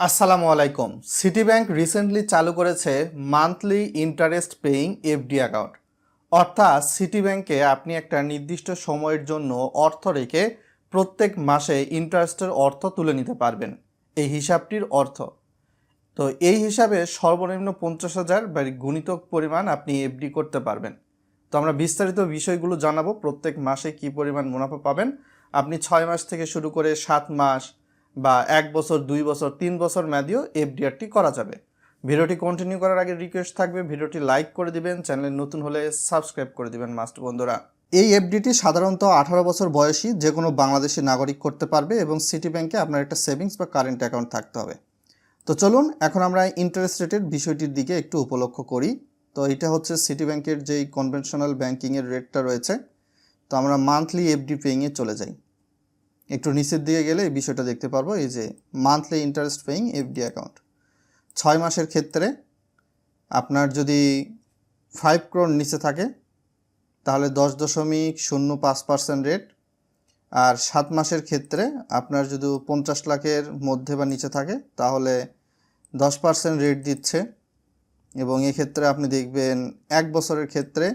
আসসালামু আলাইকুম। City bank recently চালু করেছে monthly interest paying FD account অর্থাৎ সিটি ব্যাংকে আপনি একটা নির্দিষ্ট সময়ের জন্য অর্থ রেখে প্রত্যেক মাসে ইন্টারেস্টের অর্থ তুলে নিতে পারবেন। এই হিসাবটির অর্থ। তো এই হিসাবে সর্বনিম্ন পঞ্চাশ হাজার বা গুণিতক পরিমাণ আপনি এফডি করতে পারবেন। তো আমরা বিস্তারিত বিষয়গুলো জানাব, প্রত্যেক মাসে কি পরিমাণ মুনাফা পাবেন। আপনি ছয় মাস থেকে শুরু করে সাত মাস বা এক বছর, দুই বছর, তিন বছর মেয়াদিও এফডিআরটি করা যাবে। ভিডিওটি কন্টিনিউ করার আগে রিকোয়েস্ট থাকবে, ভিডিওটি লাইক করে দিবেন চ্যানেলে নতুন হলে সাবস্ক্রাইব করে দিবেন মাস্ট বন্ধুরা। এই এফডিটি সাধারণত আঠারো বছর বয়সী যে কোনো বাংলাদেশি নাগরিক করতে পারবে এবং সিটি ব্যাংকে আপনার একটা সেভিংস বা কারেন্ট অ্যাকাউন্ট থাকতে হবে। তো চলুন, এখন আমরা ইন্টারেস্ট রেটের বিষয়টির দিকে একটু উপলক্ষ করি। তো এটা হচ্ছে সিটি ব্যাংকের যেই কনভেনশনাল ব্যাংকিংয়ের রেটটা রয়েছে। তো আমরা মান্থলি এফডি পেইংয়ে চলে যাই। একটু নিচের দিকে গেলে এই বিষয়টা দেখতে পারব, এই যে monthly interest paying FD account ছয় মাসের ক্ষেত্রে আপনার যদি ফাইভ ক্রোর নিচে থাকে, তাহলে দশ দশমিক শূন্য পাঁচ পার্সেন্ট রেট আর সাত মাসের ক্ষেত্রে আপনার যদি পঞ্চাশ লাখের মধ্যে বা নিচে থাকে, তাহলে দশ পার্সেন্ট রেট দিচ্ছে। এবং এক্ষেত্রে আপনি দেখবেন এক বছরের ক্ষেত্রে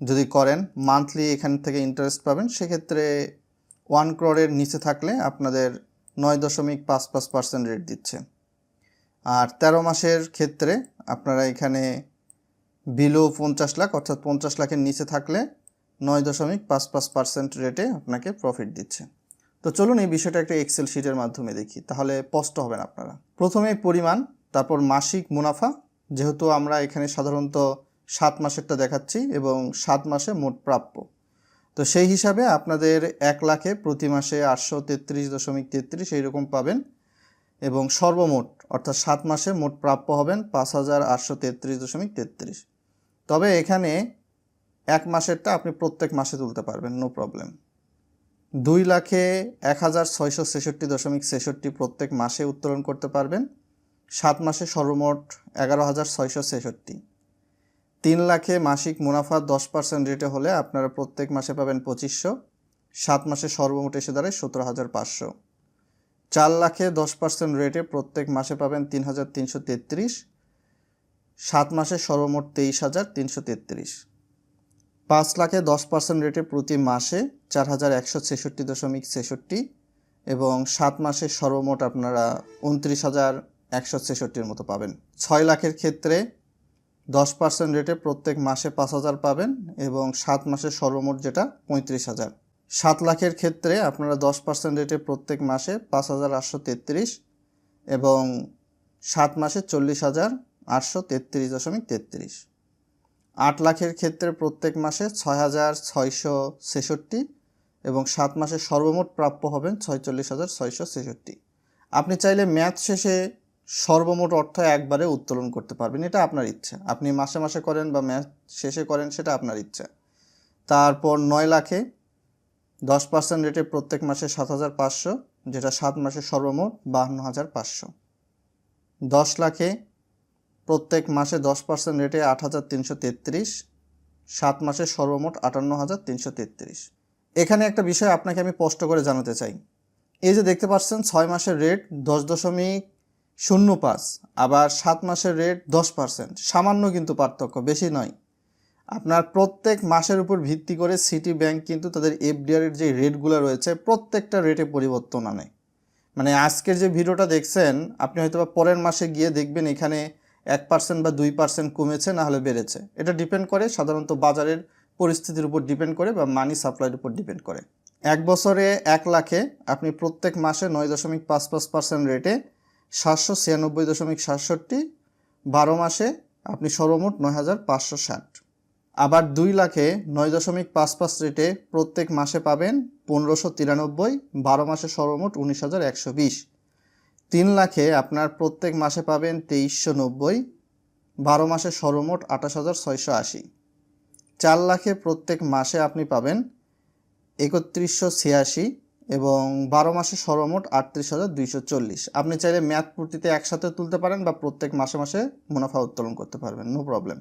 যদি করেন মান্থলি এখান থেকে ইন্টারেস্ট পাবেন, সেক্ষেত্রে ওয়ান ক্রোরের নিচে থাকলে আপনাদের নয় দশমিক পাঁচ পাঁচ পার্সেন্ট রেট দিচ্ছে। আর তেরো মাসের ক্ষেত্রে আপনারা এখানে বিলো পঞ্চাশ লাখ অর্থাৎ পঞ্চাশ লাখের নিচে থাকলে নয় দশমিক পাঁচ পাঁচ পার্সেন্ট রেটে আপনাকে প্রফিট দিচ্ছে। তো চলুন এই বিষয়টা একটা এক্সেল শিটের মাধ্যমে দেখি, তাহলে স্পষ্ট হবেন আপনারা। প্রথমে পরিমাণ, তারপর মাসিক মুনাফা, যেহেতু আমরা এখানে সাধারণত সাত মাসেরটা দেখাচ্ছি এবং সাত মাসে মোট প্রাপ্য। তো সেই হিসাবে আপনাদের এক লাখে প্রতি মাসে আটশো তেত্রিশ দশমিক তেত্রিশ এইরকম পাবেন এবং সর্বমোট, অর্থাৎ সাত মাসে মোট প্রাপ্য হবেন পাঁচ হাজার আটশো তেত্রিশ দশমিক তেত্রিশ। তবে এখানে এক মাসেরটা আপনি প্রত্যেক মাসে তুলতে পারবেন নো প্রবলেম দুই লাখে এক হাজার ছয়শো ছেষট্টি দশমিক ছেষট্টি প্রত্যেক মাসে উত্তোলন করতে পারবেন। সাত মাসে সর্বমোট এগারো হাজার ছয়শো ছেষট্টি। তিন লাখে মাসিক মুনাফা দশ পার্সেন্ট রেটে হলে আপনারা প্রত্যেক মাসে পাবেন পঁচিশশো, সাত মাসে সর্বমোট এসে দাঁড়ায় সতেরো হাজার পাঁচশো। চার লাখে দশ পার্সেন্ট রেটে প্রত্যেক মাসে পাবেন তিন হাজার তিনশো তেত্রিশ, সাত মাসে সর্বমোট তেইশ হাজার তিনশো তেত্রিশ। পাঁচ লাখে দশ পার্সেন্ট রেটে প্রতি মাসে চার হাজার একশো ছেষট্টি দশমিক ছেষট্টি এবং সাত মাসে সর্বমোট আপনারা উনত্রিশ হাজার একশো ছেষট্টির মতো পাবেন। ছয় লাখের ক্ষেত্রে দশ পার্সেন্ট রেটে প্রত্যেক মাসে পাঁচ হাজার পাবেন এবং সাত মাসে সর্বমোট যেটা পঁয়ত্রিশ হাজার। সাত লাখের ক্ষেত্রে আপনারা দশ পার্সেন্ট রেটে প্রত্যেক মাসে পাঁচ হাজার আটশো তেত্রিশ এবং সাত মাসে চল্লিশ হাজার আটশো তেত্রিশ দশমিক তেত্রিশ। আট লাখের ক্ষেত্রে প্রত্যেক মাসে ছয় হাজার ছয়শো ছেষট্টি এবং সাত মাসে সর্বমোট প্রাপ্য হবেন ছয়চল্লিশ হাজার ছয়শো ছেষট্টি। আপনি চাইলে ম্যাথ শেষে সর্বমোট অর্থ একবারে উত্তোলন করতে পারবেন, এটা আপনার ইচ্ছা। আপনি মাসে মাসে করেন বা ম্যাচ শেষে করেন, সেটা আপনার ইচ্ছা। তারপর নয় লাখে দশ পার্সেন্ট রেটে প্রত্যেক মাসে সাত হাজার পাঁচশো, যেটা সাত মাসে সর্বমোট বাহান্ন হাজার পাঁচশো। দশ লাখে প্রত্যেক মাসে দশ পার্সেন্ট রেটে আট হাজার তিনশো তেত্রিশ, সাত মাসে সর্বমোট আটান্ন হাজার তিনশো তেত্রিশ। এখানে একটা বিষয় আপনাকে আমি স্পষ্ট করে জানাতে চাই। এই যে দেখতে পাচ্ছেন, ছয় মাসের রেট দশ দশমিক শূন্য পাঁচ আবার সাত মাসের রেট দশ পার্সেন্ট সামান্য কিন্তু পার্থক্য, বেশি নয়। আপনার প্রত্যেক মাসের উপর ভিত্তি করে সিটি ব্যাংক কিন্তু তাদের এফডিআরের যে রেটগুলো রয়েছে, প্রত্যেকটা রেটে পরিবর্তন আনে। মানে আজকের যে ভিডিওটা দেখছেন, আপনি হয়তো বা পরের মাসে গিয়ে দেখবেন এখানে এক পার্সেন্ট বা দুই পার্সেন্ট কমেছে, না হলে বেড়েছে। এটা ডিপেন্ড করে সাধারণত বাজারের পরিস্থিতির উপর ডিপেন্ড করে বা মানি সাপ্লাইয়ের উপর ডিপেন্ড করে। এক বছরে এক লাখে আপনি প্রত্যেক মাসে নয় দশমিক পাঁচ পাঁচ পার্সেন্ট রেটে সাতশো ছিয়ানব্বই দশমিক সাতষট্টি, বারো মাসে আপনি সর্বমোট নয় হাজার পাঁচশো ষাট। আবার দুই লাখে নয় দশমিক পাঁচ পাঁচ রেটে প্রত্যেক মাসে পাবেন পনেরোশো তিরানব্বই, বারো মাসে সর্বমোট উনিশ হাজার একশো বিশ। তিন লাখে আপনার প্রত্যেক মাসে পাবেন তেইশশো নব্বই, বারো মাসে সর্বমোট আঠাশ হাজার ছয়শো আশি। চার লাখে প্রত্যেক মাসে আপনি পাবেন একত্রিশশো ছিয়াশি এবং বারো মাসে সর্বমোট আটত্রিশ হাজার দুইশো চল্লিশ। আপনি চাইলে ম্যাথ পূর্তিতে একসাথে তুলতে পারেন বা প্রত্যেক মাসে মাসে মুনাফা উত্তোলন করতে পারবেন, নো প্রবলেম।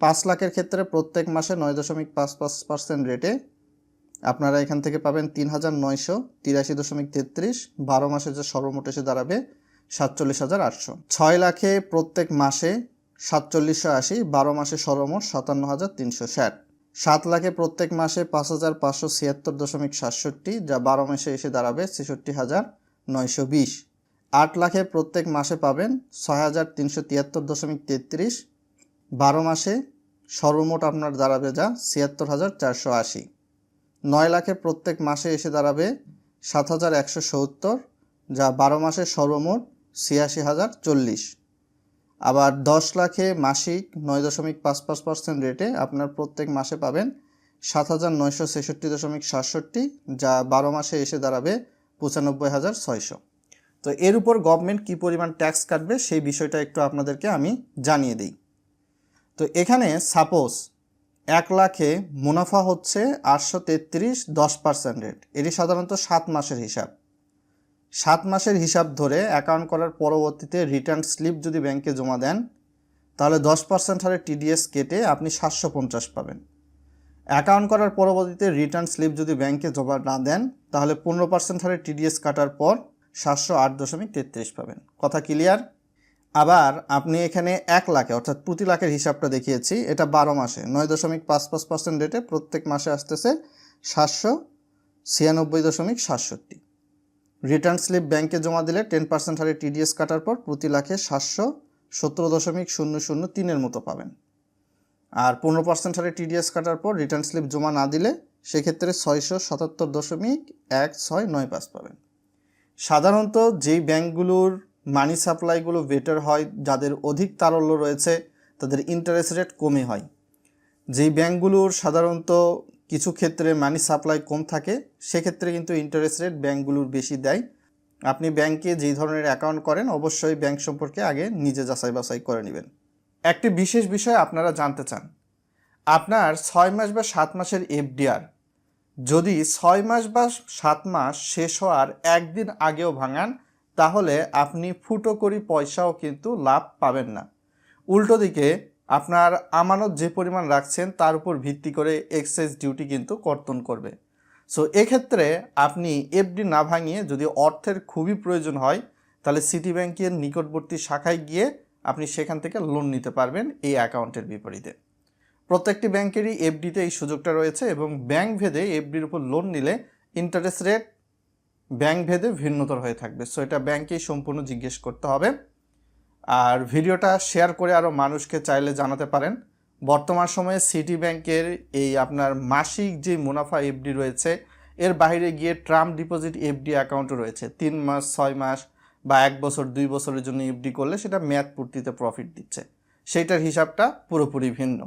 পাঁচ লাখের ক্ষেত্রে প্রত্যেক মাসে নয় দশমিক পাঁচ পাঁচ পার্সেন্ট রেটে আপনারা এখান থেকে পাবেন তিন হাজার নয়শো তিরাশি দশমিক তেত্রিশ, বারো মাসে যে সর্বমোট এসে দাঁড়াবে সাতচল্লিশ হাজার আটশো। ছয় লাখে প্রত্যেক মাসে সাতচল্লিশশো আশি, বারো মাসে সর্বমোট সাতান্ন হাজার তিনশো ষাট। সাত লাখে প্রত্যেক মাসে পাঁচ হাজার পাঁচশো ছিয়াত্তর দশমিক সাতষট্টি, যা বারো মাসে এসে দাঁড়াবে ছেষট্টি হাজার নয়শো বিশ। আট লাখে প্রত্যেক মাসে পাবেন ছয় হাজার তিনশো তিয়াত্তর দশমিক তেত্রিশ। বারো মাসে সর্বমোট আপনার দাঁড়াবে যা ছিয়াত্তর হাজার চারশো আশি। নয় লাখে প্রত্যেক মাসে এসে দাঁড়াবে সাত হাজার একশো সত্তর, যা বারো মাসে সর্বমোট ছিয়াশি হাজার চল্লিশ। আবার দশ লাখে মাসিক নয় দশমিক পাঁচ পাঁচ পার্সেন্ট রেটে আপনার প্রত্যেক মাসে পাবেন সাত হাজার নয়শো ছেষট্টি দশমিক সাতষট্টি, যা বারো মাসে এসে দাঁড়াবে পঁচানব্বই হাজার ছয়শো। তো এর উপর গভর্নমেন্ট কী পরিমাণ ট্যাক্স কাটবে সেই বিষয়টা একটু আপনাদেরকে আমি জানিয়ে দিই। তো এখানে সাপোজ এক লাখে মুনাফা হচ্ছে আটশো তেত্রিশ দশ পার্সেন্ট রেট, এটি সাধারণত সাত মাসের হিসাব। সাত মাসের হিসাব ধরে অ্যাকাউন্ট করার পরবর্তীতে রিটার্ন স্লিপ যদি ব্যাংকে জমা দেন, তাহলে দশ পার্সেন্ট হারে টিডিএস কেটে আপনি সাতশো পঞ্চাশ পাবেন। অ্যাকাউন্ট করার পরবর্তীতে রিটার্ন স্লিপ যদি ব্যাংকে জমা না দেন, তাহলে পনেরো পার্সেন্ট হারে টিডিএস কাটার পর সাতশো আট দশমিক তেত্রিশ পাবেন। কথা ক্লিয়ার আবার আপনি এখানে এক লাখে, অর্থাৎ প্রতি লাখের হিসাবটা দেখিয়েছি, এটা বারো মাসে, নয় দশমিক পাঁচ পাঁচ পার্সেন্ট রেটে প্রত্যেক মাসে আসতেছে সাতশো ছিয়ানব্বই দশমিক সাতষট্টি। রিটার্ন স্লিপ ব্যাংকে জমা দিলে টেন পার্সেন্ট হারে টিডিএস কাটার পর প্রতি লাখে সাতশো সতেরো দশমিক শূন্য শূন্য তিনের মতো পাবেন। আর পনেরো পার্সেন্ট হারে টিডিএস কাটার পর রিটার্ন স্লিপ জমা না দিলে সেক্ষেত্রে ছয়শো সাতাত্তর দশমিক এক ছয় নয় পাঁচ পাবেন। সাধারণত যেই ব্যাংকগুলোর মানি সাপ্লাইগুলো বেটার হয়, যাদের অধিক তারল্য রয়েছে, তাদের ইন্টারেস্ট রেট কমে হয়। যেই ব্যাংকগুলোর সাধারণত কিছু ক্ষেত্রে মানি সাপ্লাই কম থাকে, সেক্ষেত্রে কিন্তু ইন্টারেস্ট রেট ব্যাঙ্কগুলোর বেশি দেয়। আপনি ব্যাংকে যেই ধরনের অ্যাকাউন্ট করেন, অবশ্যই ব্যাংক সম্পর্কে আগে নিজে যাচাই বাছাই করে নেবেন। একটি বিশেষ বিষয় আপনারা জানতে চান। আপনার ছয় মাস বা সাত মাসের এফডিআর যদি ছয় মাস বা সাত মাস শেষ হওয়ার একদিন আগেও ভাঙান, তাহলে আপনি ফুটো করি পয়সাও কিন্তু লাভ পাবেন না। উল্টো দিকে আপনার আমানত যে পরিমাণ রাখছেন তার উপর ভিত্তি করে এক্সাইজ ডিউটি কিন্তু কর্তন করবে। সো এক্ষেত্রে আপনি এফডি না ভাঙিয়ে যদি অর্থের খুবই প্রয়োজন হয়, তাহলে সিটি ব্যাংকের নিকটবর্তী শাখায় গিয়ে আপনি সেখান থেকে লোন নিতে পারবেন এই অ্যাকাউন্টের বিপরীতে। প্রত্যেকটি ব্যাংকেরই এফডিতে এই সুযোগটা রয়েছে এবং ব্যাংক ভেদে এফডির উপর লোন নিলে ইন্টারেস্ট রেট ব্যাংক ভেদে ভিন্নতর হয়ে থাকবে। সো এটা ব্যাংকেই সম্পূর্ণ জিজ্ঞেস করতে হবে। আর ভিডিওটা শেয়ার করে আরও মানুষকে চাইলে জানাতে পারেন। বর্তমান সময়ে সিটি ব্যাংকের এই আপনার মাসিক যে মুনাফা এফডি রয়েছে, এর বাইরে গিয়ে ট্রাম্প ডিপোজিট এফডি অ্যাকাউন্টও রয়েছে। তিন মাস, ছয় মাস বা এক বছর, দুই বছরের জন্য এফডি করলে সেটা ম্যাথ পূর্তিতে প্রফিট দিচ্ছে। সেইটার হিসাবটা পুরোপুরি ভিন্ন।